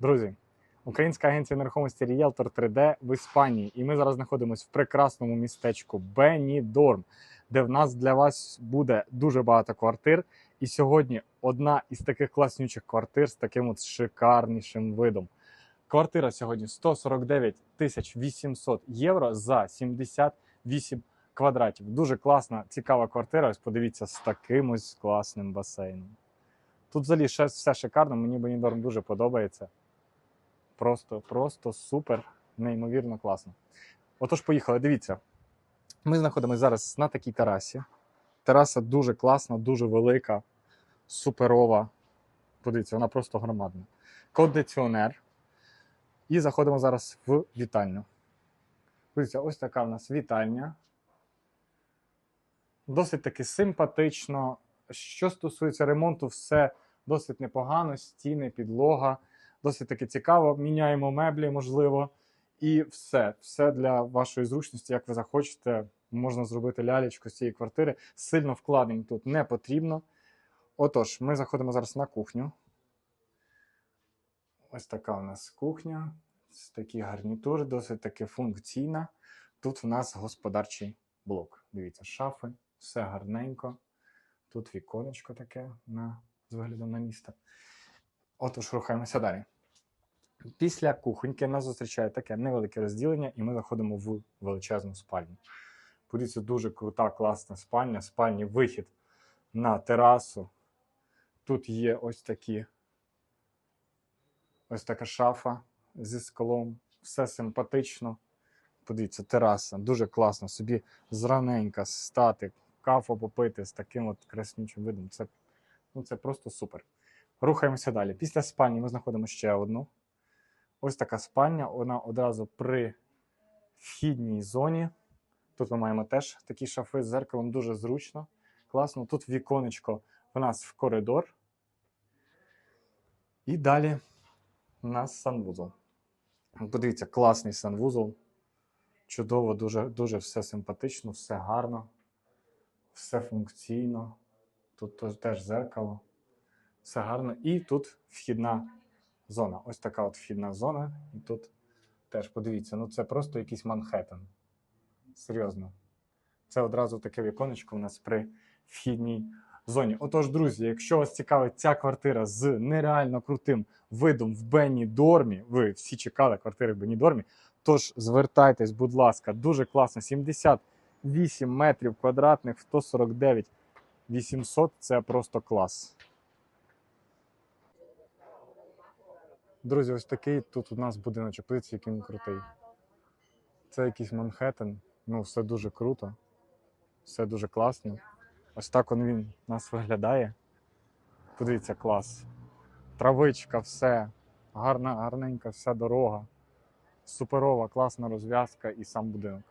Друзі, українська агенція нерухомості Realtor 3D в Іспанії. І ми зараз знаходимося в прекрасному містечку Бенідорм, де в нас для вас буде дуже багато квартир. І сьогодні одна із таких класнючих квартир з таким от шикарнішим видом. Квартира сьогодні 149 тисяч 800 євро за 78 квадратів. Дуже класна, цікава квартира. Ось подивіться з таким ось класним басейном. Тут взагалі все шикарно, мені Бенідорм дуже подобається. Просто, просто супер, неймовірно класно. Отож, поїхали. Дивіться. Ми знаходимося зараз на такій терасі. Тераса дуже класна, дуже велика, суперова. Подивіться, вона просто громадна. Кондиціонер. І заходимо зараз в вітальню. Подивіться, ось така в нас вітальня. Досить таки симпатично. Що стосується ремонту, все досить непогано. Стіни, підлога. Досить таки цікаво. Міняємо меблі, можливо. І все. Все для вашої зручності, як ви захочете, можна зробити лялечку з цієї квартири. Сильно вкладень тут не потрібно. Отож, ми заходимо зараз на кухню. Ось така у нас кухня. Ось такі гарнітури, досить таки функційна. Тут в нас господарчий блок. Дивіться, шафи, все гарненько. Тут віконечко таке на, з виглядом на місто. Отож, рухаємося далі. Після кухоньки нас зустрічає таке невелике розділення, і ми заходимо в величезну спальню. Подивіться, дуже крута, класна спальня. Спальні вихід на терасу. Тут є ось такі ось така шафа зі склом. Все симпатично. Подивіться, тераса, дуже класно. Собі зраненька стати, каву попити з таким от краснючим видом. Це, ну, це просто супер. Рухаємося далі. Після спальні ми знаходимо ще одну. Ось така спальня, вона одразу при вхідній зоні. Тут ми маємо теж такі шафи з зеркалом, дуже зручно, класно. Тут віконечко в нас в коридор. І далі у нас санвузол. Подивіться, класний санвузол. Чудово, дуже, дуже все симпатично, все гарно, все функційно. Тут теж- зеркало. Все гарно. І тут вхідна зона. Ось така от вхідна зона. І тут теж подивіться, ну це просто якийсь Манхеттен. Серйозно. Це одразу таке віконечко у нас при вхідній зоні. Отож, друзі, якщо вас цікавить ця квартира з нереально крутим видом в Бенні Дормі, ви всі чекали квартири в Бенні Дормі, тож звертайтесь, будь ласка, дуже класно. 78 метрів квадратних, 149 800 це просто клас. Друзі, ось такий тут у нас будиночок. Подивіться, який він крутий. Це якийсь Манхеттен. Ну, все дуже круто, все дуже класно. Ось так он він у нас виглядає. Подивіться, клас. Травичка, все. Гарна, гарненька, вся дорога. Суперова, класна розв'язка і сам будинок.